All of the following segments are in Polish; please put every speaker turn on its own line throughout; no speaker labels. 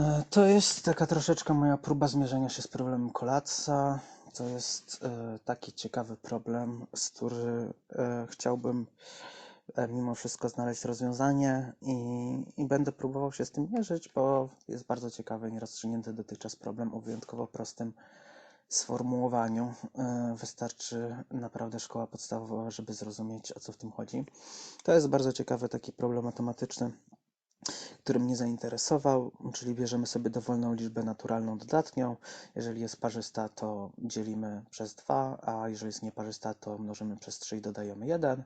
E, To jest taka troszeczkę moja próba zmierzenia się z problemem kolapsa. To jest e, taki ciekawy problem, z który e, chciałbym mimo wszystko znaleźć rozwiązanie i, i będę próbował się z tym mierzyć, bo jest bardzo ciekawy, nierozstrzygnięty dotychczas problem o wyjątkowo prostym sformułowaniu. Wystarczy naprawdę szkoła podstawowa, żeby zrozumieć, o co w tym chodzi. To jest bardzo ciekawy taki problem matematyczny który mnie zainteresował, czyli bierzemy sobie dowolną liczbę naturalną dodatnią. Jeżeli jest parzysta, to dzielimy przez 2, a jeżeli jest nieparzysta, to mnożymy przez 3 i dodajemy 1.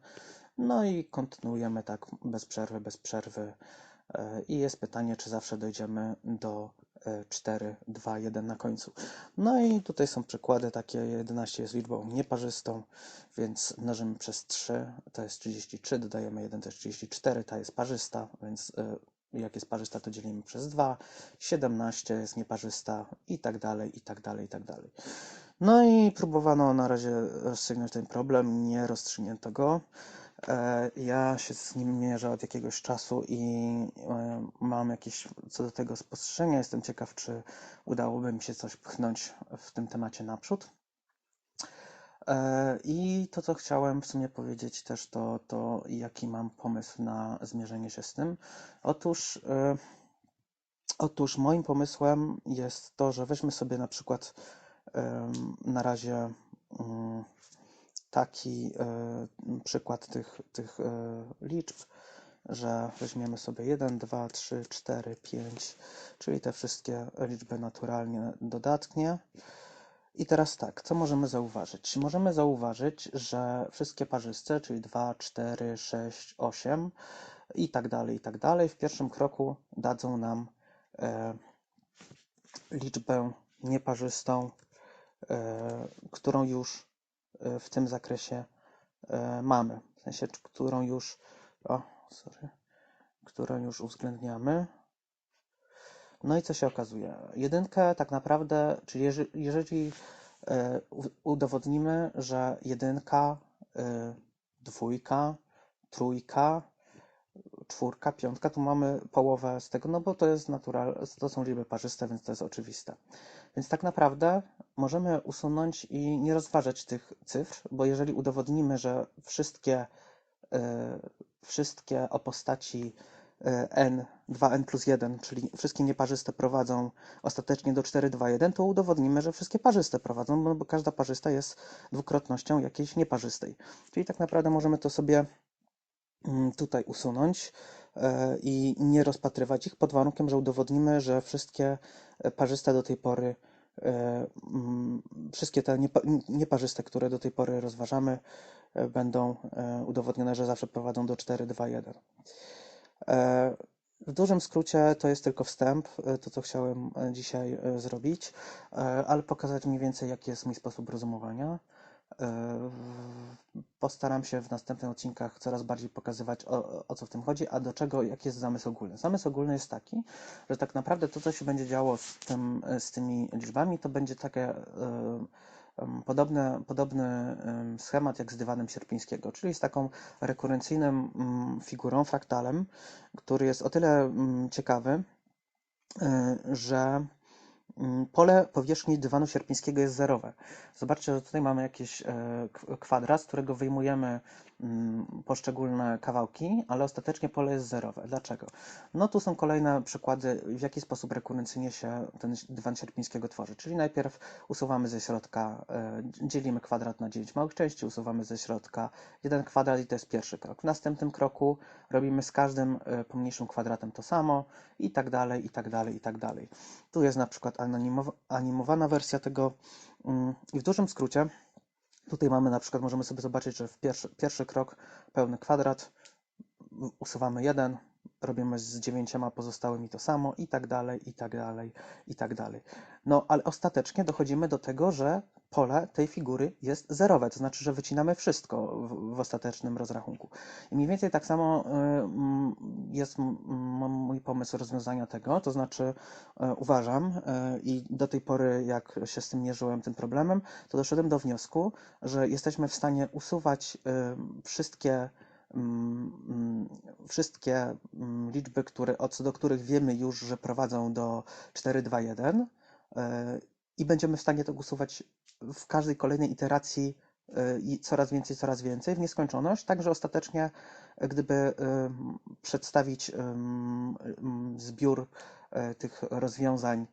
No i kontynuujemy tak bez przerwy, bez przerwy. E, I jest pytanie, czy zawsze dojdziemy do e, 4, 2, 1 na końcu. No i tutaj są przykłady takie, 11 jest liczbą nieparzystą, więc mnożymy przez 3, to jest 33, dodajemy 1, to jest 34, ta jest parzysta, więc e, jak jest parzysta, to dzielimy przez 2, 17 jest nieparzysta i tak dalej, i tak dalej, i tak dalej. No i próbowano na razie rozstrzygnąć ten problem, nie rozstrzygnięto go. E, Ja się z nim mierzę od jakiegoś czasu i e, mam jakieś co do tego spostrzeżenia. Jestem ciekaw, czy udałoby mi się coś pchnąć w tym temacie naprzód. E, I to, co chciałem w sumie powiedzieć też, to, to jaki mam pomysł na zmierzenie się z tym. Otóż, e, otóż moim pomysłem jest to, że weźmy sobie na przykład na razie mm, taki e, przykład tych, tych liczb, że weźmiemy sobie 1, 2, 3, 4, 5, czyli te wszystkie liczby naturalnie dodatnie. I teraz tak, co możemy zauważyć? Możemy zauważyć, że wszystkie parzyste, czyli 2, 4, 6, 8 i tak dalej, i tak dalej, w pierwszym kroku dadzą nam e, liczbę nieparzystą, e, którą już e, w tym zakresie e, mamy. W sensie, którą już, o, sorry, którą już uwzględniamy. No i co się okazuje? Jedynkę tak naprawdę, czyli jeżeli, jeżeli udowodnimy, że jedynka, e, dwójka, trójka, czwórka, piątka, tu mamy połowę z tego, no bo to jest natural, to są liczby parzyste, więc to jest oczywiste. Więc tak naprawdę możemy usunąć i nie rozważać tych cyfr, bo jeżeli udowodnimy, że wszystkie, e, wszystkie o postaci n, 2n plus 1, czyli wszystkie nieparzyste prowadzą ostatecznie do 4, 2, 1, to udowodnimy, że wszystkie parzyste prowadzą, bo bo każda parzysta jest dwukrotnością jakiejś nieparzystej. Czyli tak naprawdę możemy to sobie mm, tutaj usunąć e, i nie rozpatrywać ich pod warunkiem, że udowodnimy, że wszystkie e, parzyste do tej pory, e, mm, wszystkie te niepa- nieparzyste, które do tej pory rozważamy, będą udowodnione, że zawsze prowadzą do 4, 2, 1. E, W dużym skrócie to jest tylko wstęp, e, to co chciałem e, dzisiaj zrobić, ale pokazać mniej więcej, jaki jest mój sposób rozumowania. Postaram się w następnych odcinkach coraz bardziej pokazywać, o, o co w tym chodzi, a do czego, jaki jest zamysł ogólny. Zamysł ogólny jest taki, że tak naprawdę to, co się będzie działo z, tym, z tymi liczbami, to będzie takie e, podobny em, schemat jak z dywanem Sierpińskiego, czyli z taką rekurencyjną figurą, fraktalem, który jest o tyle ciekawy, y, że pole powierzchni dywanu sierpińskiego jest zerowe. Zobaczcie, że tutaj mamy jakiś e, kwadrat, z którego wyjmujemy poszczególne kawałki, ale ostatecznie pole jest zerowe. Dlaczego? No tu są kolejne przykłady, w jaki sposób rekurencyjnie się ten dywan sierpińskiego tworzy. Czyli najpierw usuwamy ze środka, e, dzielimy kwadrat na 9 małych części, usuwamy ze środka jeden kwadrat i to jest pierwszy krok. W następnym kroku robimy z każdym e, pomniejszym kwadratem to samo i tak dalej, i tak dalej, i tak dalej. Tu jest na przykład anonimowa- animowana wersja tego mm, i w dużym skrócie tutaj mamy na przykład, możemy sobie zobaczyć, że w pierwszy, pierwszy krok pełny kwadrat, usuwamy jeden, robimy z dziewięcioma pozostałymi to samo i tak dalej, i tak dalej, i tak dalej. No, ale ostatecznie dochodzimy do tego, że pole tej figury jest zerowe, to znaczy, że wycinamy wszystko w, w ostatecznym rozrachunku. I mniej więcej tak samo y, mm, jest mój pomysł rozwiązania tego, to znaczy y, uważam y, i do tej pory, jak się z tym mierzyłem, tym problemem, to doszedłem do wniosku, że jesteśmy w stanie usuwać y, wszystkie mm, wszystkie mm, liczby, które, co do których wiemy już, że prowadzą do 4, 2, 1 i będziemy w stanie to usuwać w każdej kolejnej iteracji i coraz więcej, coraz więcej w nieskończoność, tak że ostatecznie, gdyby przedstawić zbiór e, tych rozwiązań, e,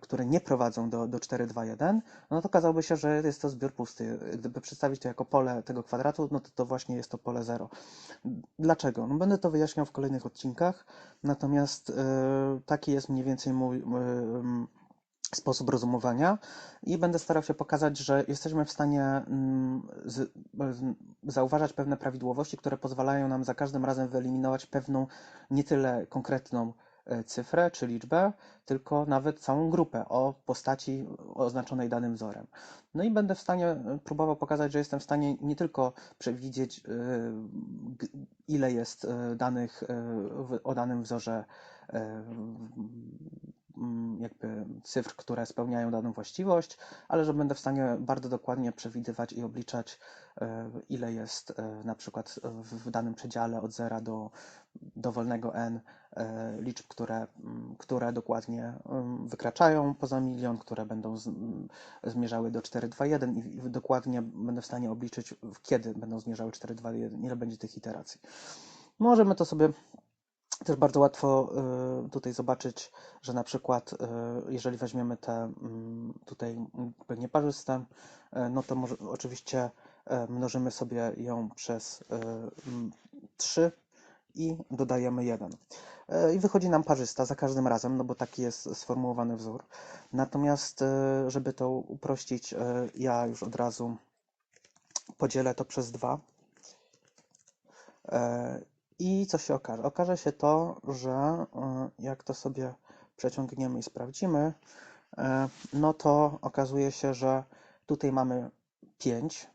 które nie prowadzą do, do 4, 2, 1, no to okazałoby się, że jest to zbiór pusty. Gdyby przedstawić to jako pole tego kwadratu, no to to właśnie jest to pole 0. Dlaczego? No będę to wyjaśniał w kolejnych odcinkach, natomiast e, taki jest mniej więcej mój sposób rozumowania i będę starał się pokazać, że jesteśmy w stanie mm, z, zauważać pewne prawidłowości, które pozwalają nam za każdym razem wyeliminować pewną nie tyle konkretną e, cyfrę czy liczbę, tylko nawet całą grupę o postaci oznaczonej danym wzorem. No i będę w stanie e, próbował pokazać, że jestem w stanie nie tylko przewidzieć, e, ile jest danych o danym wzorze jakby cyfr, które spełniają daną właściwość, ale że będę w stanie bardzo dokładnie przewidywać i obliczać, e, ile jest e, na przykład w danym przedziale od 0 do dowolnego n e, liczb, które, mm, które dokładnie mm, wykraczają poza milion, które będą zmierzały do 421 i dokładnie będę w stanie obliczyć, kiedy będą zmierzały 421, ile będzie tych iteracji. Możemy to sobie też bardzo łatwo y, tutaj zobaczyć, że na przykład y, jeżeli weźmiemy te mm, tutaj nieparzyste, y, no to może, oczywiście mnożymy sobie ją przez 3 i dodajemy 1. I wychodzi nam parzysta za każdym razem, no bo taki jest sformułowany wzór. Natomiast, żeby to uprościć, ja już od razu podzielę to przez 2 i co się okaże? Okaże się to, że e, jak to sobie przeciągniemy i sprawdzimy, e, no to okazuje się, że tutaj mamy 5,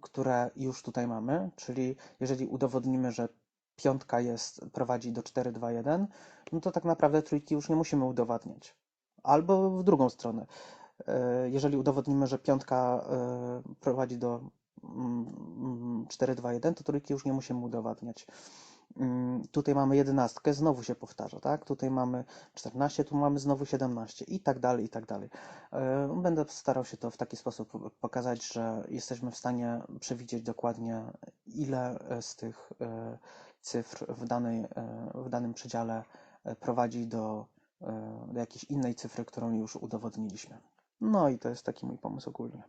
które już tutaj mamy, czyli jeżeli udowodnimy, że piątka jest, prowadzi do 4, 2, 1, no to tak naprawdę trójki już nie musimy udowadniać. Albo w drugą stronę. E, jeżeli udowodnimy, że piątka prowadzi do 4, 2, 1, to trójki już nie musimy udowadniać. Mm, tutaj mamy 11, znowu się powtarza, tak? Tutaj mamy 14, tu mamy znowu 17 i tak dalej, i tak dalej. E, będę starał się to w taki sposób pokazać, że jesteśmy w stanie przewidzieć dokładnie, ile z tych e, cyfr w, danej, e, w danym przedziale prowadzi do, do jakiejś innej cyfry, którą już udowodniliśmy. No i to jest taki mój pomysł ogólnie.